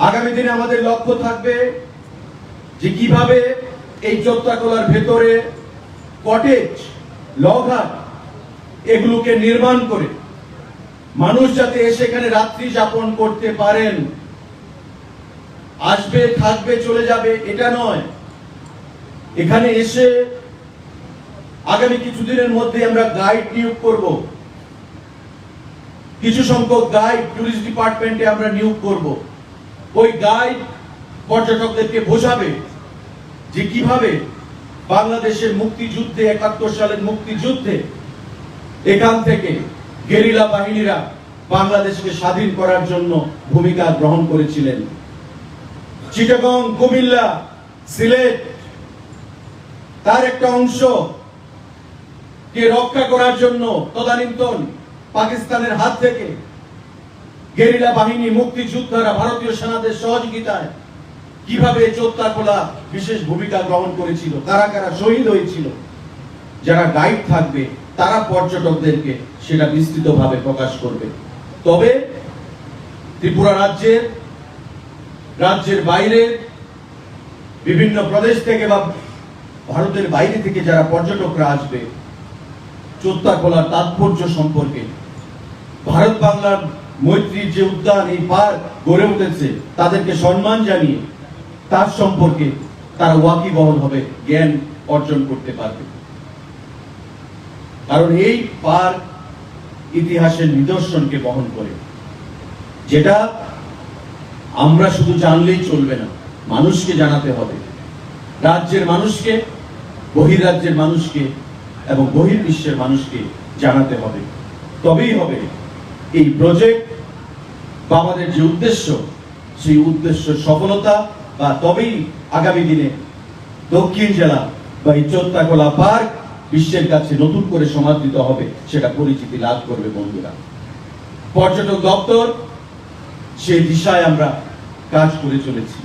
আগামী দিনে আমাদের লক্ষ্য থাকবে যে কীভাবে এই চত্রাকলার ভেতরে কটেজ লঘাট এগুলোকে নির্মাণ করে মানুষ যাতে এসে এখানে রাত্রি যাপন করতে পারেন। আসবে, থাকবে, চলে যাবে, এটা নয়। এখানে এসে আগামী কিছুদিনের মধ্যে আমরা গাইড নিয়োগ করব। কিছু সংখ্যক গাইড টুরিস্ট ডিপার্টমেন্টে আমরা নিয়োগ করব। ওই গাইড পর্যটকদেরকে বোঝাবে যে কীভাবে বাংলাদেশের মুক্তিযুদ্ধে একাত্তর সালের মুক্তিযুদ্ধে এখান থেকে গেরিলা বাহিনীরা বাংলাদেশকে স্বাধীন করার জন্য ভূমিকা গ্রহণ করেছিলেন। চিটাগং, কুমিল্লা, সিলেট, তার একটা অংশ কে রক্ষা করার জন্য তদানীন্তন পাকিস্তানের হাত থেকে গেরিলা বাহিনী মুক্তিযোদ্ধারা ভারতীয় সেনাদের সহযোগিতায় কীভাবে চোত্তাকোলা বিশেষ ভূমিকা গ্রহণ করেছিল, কারা কারা শহীদ হয়েছিল, যারা গাইড থাকবে, তারা পর্যটকদেরকে সেটা বিস্তৃতভাবে প্রকাশ করবে। তবে ত্রিপুরা রাজ্যের রাজ্যের বাইরে বিভিন্ন প্রদেশ থেকে বা ভারতের বাইরে থেকে যারা পর্যটকরা আসবে চোত্তাকোলার তাৎপর্য সম্পর্কে ভারত বাংলার মৈত্রীর যে উদ্যান, এই পার্ক গড়ে উঠেছে, তাদেরকে সম্মান জানিয়ে তার সম্পর্কে তারা ওয়াকিবহল হবে, জ্ঞান অর্জন করতে পারবে। কারণ এই পার্ক ইতিহাসের নিদর্শনকে বহন করে, যেটা আমরা শুধু জানলেই চলবে না, মানুষকে জানাতে হবে। রাজ্যের মানুষকে বহিরাজ্যের মানুষকে এবং বহির্বিশ্বের মানুষকে জানাতে হবে। তবেই হবে এই প্রজেক্ট বা আমাদের যে উদ্দেশ্য, সেই উদ্দেশ্য সফলতা বা তবেই আগামী দিনে দক্ষিণ জেলা বা এই চোত্তাকোলা পার্ক বিশ্বের কাছে নতুন করে সমাদৃত হবে, সেটা পরিচিতি লাভ করবে বন্ধুরা। পর্যটক দপ্তর সেই দিশায় আমরা কাজ করে চলেছি।